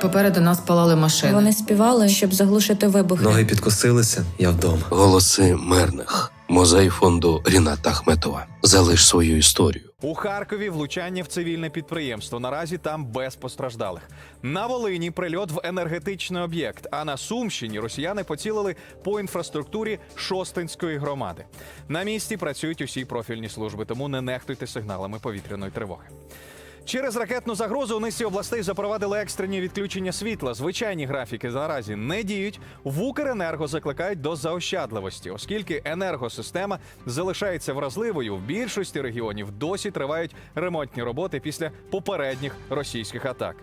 Попереду нас палали машини. Вони співали, щоб заглушити вибухи. Ноги підкосилися, я вдома. Голоси мирних. Музей фонду Ріната Ахметова. Залиш свою історію. У Харкові влучання в цивільне підприємство. Наразі там без постраждалих. На Волині прильот в енергетичний об'єкт. А на Сумщині росіяни поцілили по інфраструктурі Шостинської громади. На місці працюють усі профільні служби, тому не нехтуйте сигналами повітряної тривоги. Через ракетну загрозу у низці областей запровадили екстрені відключення світла. Звичайні графіки наразі не діють. В Укренерго закликають до заощадливості, оскільки енергосистема залишається вразливою. В більшості регіонів досі тривають ремонтні роботи після попередніх російських атак.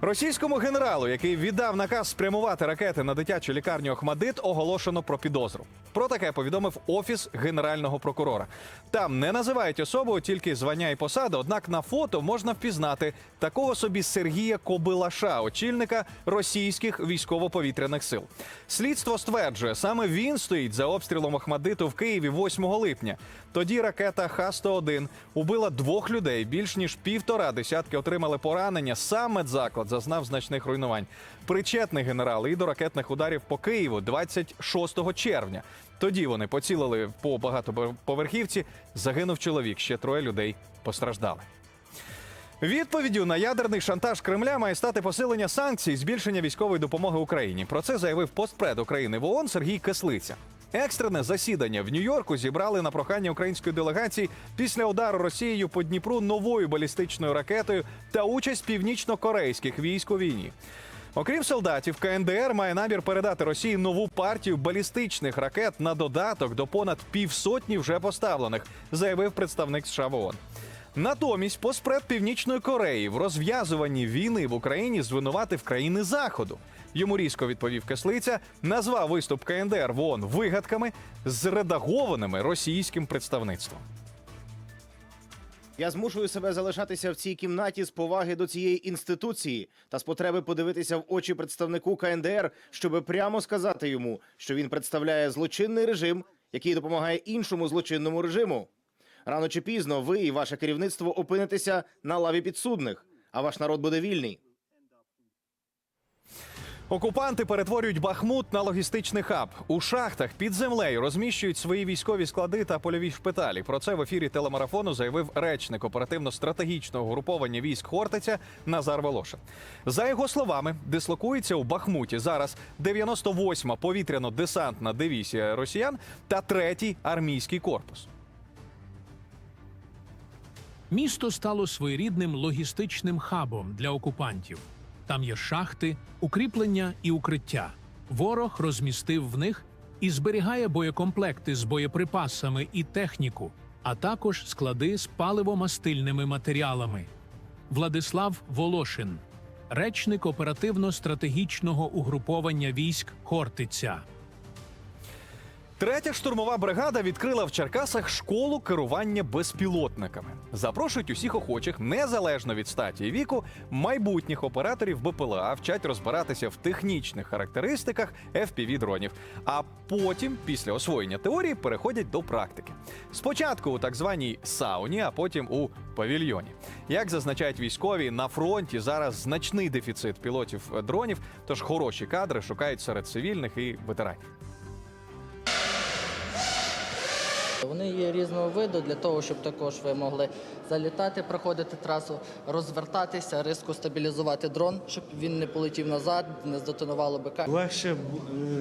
Російському генералу, який віддав наказ спрямувати ракети на дитячу лікарню Охмадит, оголошено про підозру. Про таке повідомив офіс генерального прокурора. Там не називають особу, тільки звання і посаду. Однак на фото можна впізнати такого собі Сергія Кобилаша, очільника російських військово-повітряних сил. Слідство стверджує, саме він стоїть за обстрілом Охмадиту в Києві 8 липня. Тоді ракета Х-101 убила двох людей. Більш ніж півтора десятки отримали поранення. Сам зазнав значних руйнувань. Причетний генерал і до ракетних ударів по Києву 26 червня. Тоді вони поцілили по багатоповерхівці. Загинув чоловік. Ще троє людей постраждали. Відповіддю на ядерний шантаж Кремля має стати посилення санкцій, збільшення військової допомоги Україні. Про це заявив постпред України в ООН Сергій Кислиця. Екстрене засідання в Нью-Йорку зібрали на прохання української делегації після удару Росією по Дніпру новою балістичною ракетою та участь північно-корейських військ у війні. Окрім солдатів, КНДР має намір передати Росії нову партію балістичних ракет на додаток до понад півсотні вже поставлених, заявив представник США в ООН. Натомість поспред Північної Кореї в розв'язуванні війни в Україні звинуватив країни Заходу. Йому різко відповів Кислиця, назвав виступ КНДР в ООН вигадками, зредагованими російським представництвом. Я змушую себе залишатися в цій кімнаті з поваги до цієї інституції та з потреби подивитися в очі представнику КНДР, щоби прямо сказати йому, що він представляє злочинний режим, який допомагає іншому злочинному режиму. Рано чи пізно ви і ваше керівництво опинитеся на лаві підсудних, а ваш народ буде вільний. Окупанти перетворюють Бахмут на логістичний хаб. У шахтах під землею розміщують свої військові склади та польові шпиталі. Про це в ефірі телемарафону заявив речник оперативно-стратегічного угруповання військ Хортиця Назар Волошин. За його словами, дислокується у Бахмуті зараз 98-ма повітряно-десантна дивізія росіян та третій армійський корпус. Місто стало своєрідним логістичним хабом для окупантів. Там є шахти, укріплення і укриття. Ворог розмістив в них і зберігає боєкомплекти з боєприпасами і техніку, а також склади з паливомастильними матеріалами. Владислав Волошин, речник оперативно-стратегічного угруповання військ Хортиця. Третя штурмова бригада відкрила в Черкасах школу керування безпілотниками. Запрошують усіх охочих, незалежно від статі і віку, майбутніх операторів БПЛА вчать розбиратися в технічних характеристиках fpv дронів. А потім, після освоєння теорії, переходять до практики. Спочатку у так званій сауні, а потім у павільйоні. Як зазначають військові, на фронті зараз значний дефіцит пілотів е, дронів, тож хороші кадри шукають серед цивільних і ветеранів. Вони є різного виду для того, щоб також ви могли залітати, проходити трасу, розвертатися, різко стабілізувати дрон, щоб він не полетів назад, не здетонувало БК. Легше е,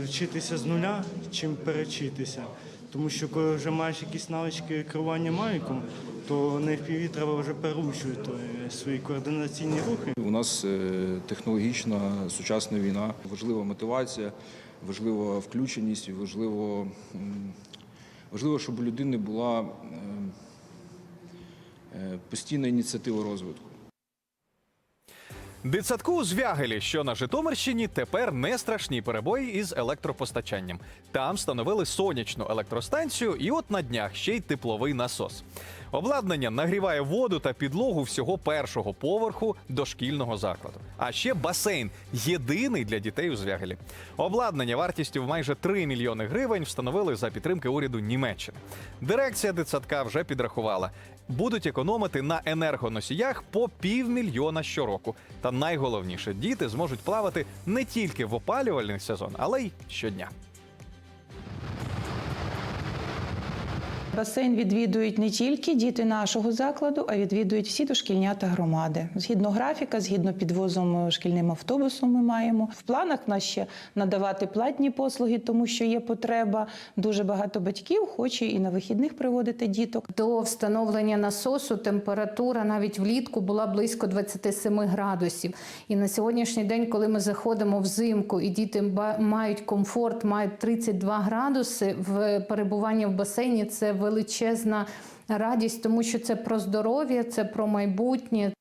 вчитися з нуля, чим перечитися. Тому що коли вже маєш якісь навички керування мавіком, то на FPV треба вже переучувати е, свої координаційні рухи. У нас е, технологічна сучасна війна, важлива мотивація, важлива включеність, і важливо, важливо, щоб у людини була е, е, постійна ініціатива розвитку. Дитсадку у Звягелі, що на Житомирщині, тепер не страшні перебої із електропостачанням. Там встановили сонячну електростанцію, і от на днях ще й тепловий насос. Обладнання нагріває воду та підлогу всього першого поверху дошкільного закладу. А ще басейн єдиний для дітей у Звягелі. Обладнання вартістю в майже 3 мільйони гривень встановили за підтримки уряду Німеччини. Дирекція дитсадка вже підрахувала. Будуть економити на енергоносіях по півмільйона щороку. Та найголовніше, діти зможуть плавати не тільки в опалювальний сезон, але й щодня. Басейн відвідують не тільки діти нашого закладу, а відвідують всі дошкільнята громади. Згідно графіка, згідно підвозом шкільним автобусом, ми маємо в планах в нас ще надавати платні послуги, тому що є потреба. Дуже багато батьків хоче і на вихідних приводити діток. До встановлення насосу температура навіть влітку була близько 27 градусів. І на сьогоднішній день, коли ми заходимо взимку і діти мають комфорт, мають 32 градуси в перебування в басейні, це величезна радість, тому що це про здоров'я, це про майбутнє,